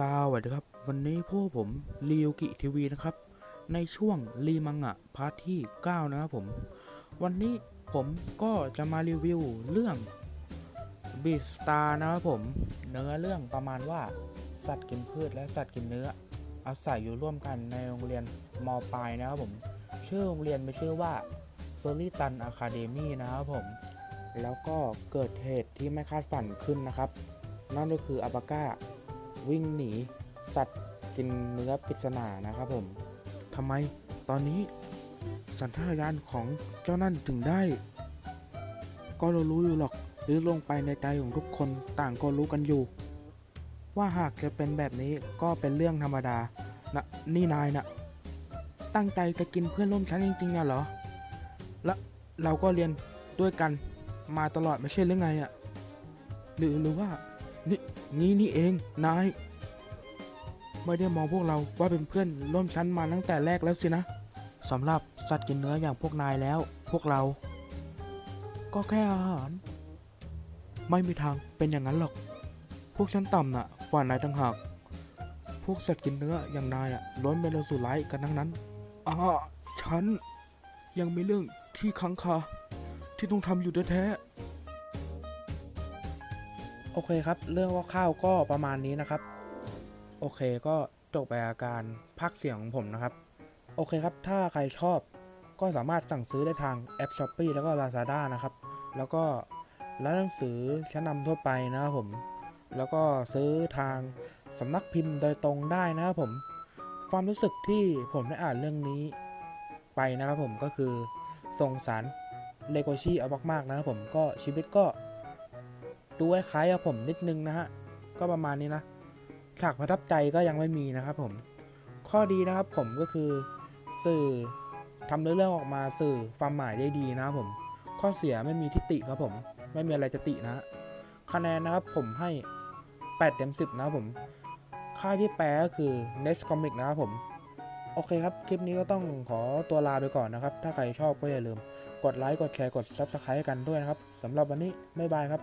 สวัสดีครับวันนี้พวกผมรีวกิทีวีนะครับ ในช่วงรีมังงะพาร์ทที่ 9 นะครับผม วันนี้ผมก็จะมารีวิวเรื่องบีสตาร์นะครับผม เนื้อเรื่องประมาณว่าสัตว์กินพืชและสัตว์กินเนื้อ อาศัยอยู่ร่วมกันในโรงเรียนมปลายนะครับผม ชื่อโรงเรียนมีชื่อว่าโซลิตันอะคาเดมีนะครับผม แล้วก็เกิดเหตุที่ไม่คาดฝันขึ้นนะครับ นั่นก็คืออปาก้า วิ่งหนีสัตว์กินเนื้อปริศนานะครับผมทำไมตอนนี้สัญชาตญาณของเจ้านั่นถึงได้ ก็เรารู้อยู่หรอกหรือลงไปในใจของทุกคนต่างก็รู้กันอยู่ ว่าหากจะเป็นแบบนี้ก็เป็นเรื่องธรรมดานะนี่นายนะตั้งใจจะกินเพื่อนร่วมชั้นจริงๆอะเหรอและเราก็เรียนด้วยกันมาตลอดไม่ใช่หรือไงอะหรือหรือว่า นี่นี่นี่เอง นาย ไม่ได้มองพวกเราว่าเป็นเพื่อนร่วมชั้นมาตั้งแต่แรกแล้วสินะสำหรับสัตว์กินเนื้ออย่างพวกนายแล้ว พวกเรา ก็แค่อาหาร ไม่มีทางเป็นอย่างนั้นหรอก พวกชั้นต่ำน่ะฝ่านายต่างหาก พวกสัตว์กินเนื้ออย่างนายอะล้วนเป็นเลวสุดร้ายกันทั้งนั้นอ่าฉันยังมีเรื่องที่ค้างคาที่ต้องทำอยู่แท้ๆ โอเคครับ เรื่องคร่าวๆก็ประมาณนี้นะครับ โอเคก็จบไปอาการพักเสียงของผมนะครับ โอเคครับ ถ้าใครชอบก็สามารถสั่งซื้อได้ทางแอป s h อ p e e แล้วก็ Lazada นะครับ แล้วก็ร้านหนังสือชั้นนำทั่วไปนะครับผม แล้วก็ซื้อทางสำนักพิมพ์โดยตรงได้นะครับผม ความรู้สึกที่ผมได้อ่านเรื่องนี้ไปนะครับผมก็คือสงสารเลโกชีเอามากๆนะครับผมก็ชีวิตก็ ดูคล้ายๆกับผมนิดนึงนะฮะ ก็ประมาณนี้นะ ฉากประทับใจก็ยังไม่มีนะครับผม ข้อดีนะครับผมก็คือสื่อทำเรื่องออกมาสื่อความหมายได้ดีนะครับผม ข้อเสียไม่มีทิฏฐิครับผม ไม่มีอะไรจะตินะฮะคะแนนนะครับผมให้ 8 เต็ม 10 นะครับผม ค่าที่แปลก็คือ Next Comic นะครับผม โอเคครับ คลิปนี้ก็ต้องขอตัวลาไปก่อนนะครับ ถ้าใครชอบก็อย่าลืม กดไลค์ กดแชร์ กด Subscribe กันด้วยนะครับสำหรับวันนี้ บ๊ายบายครับ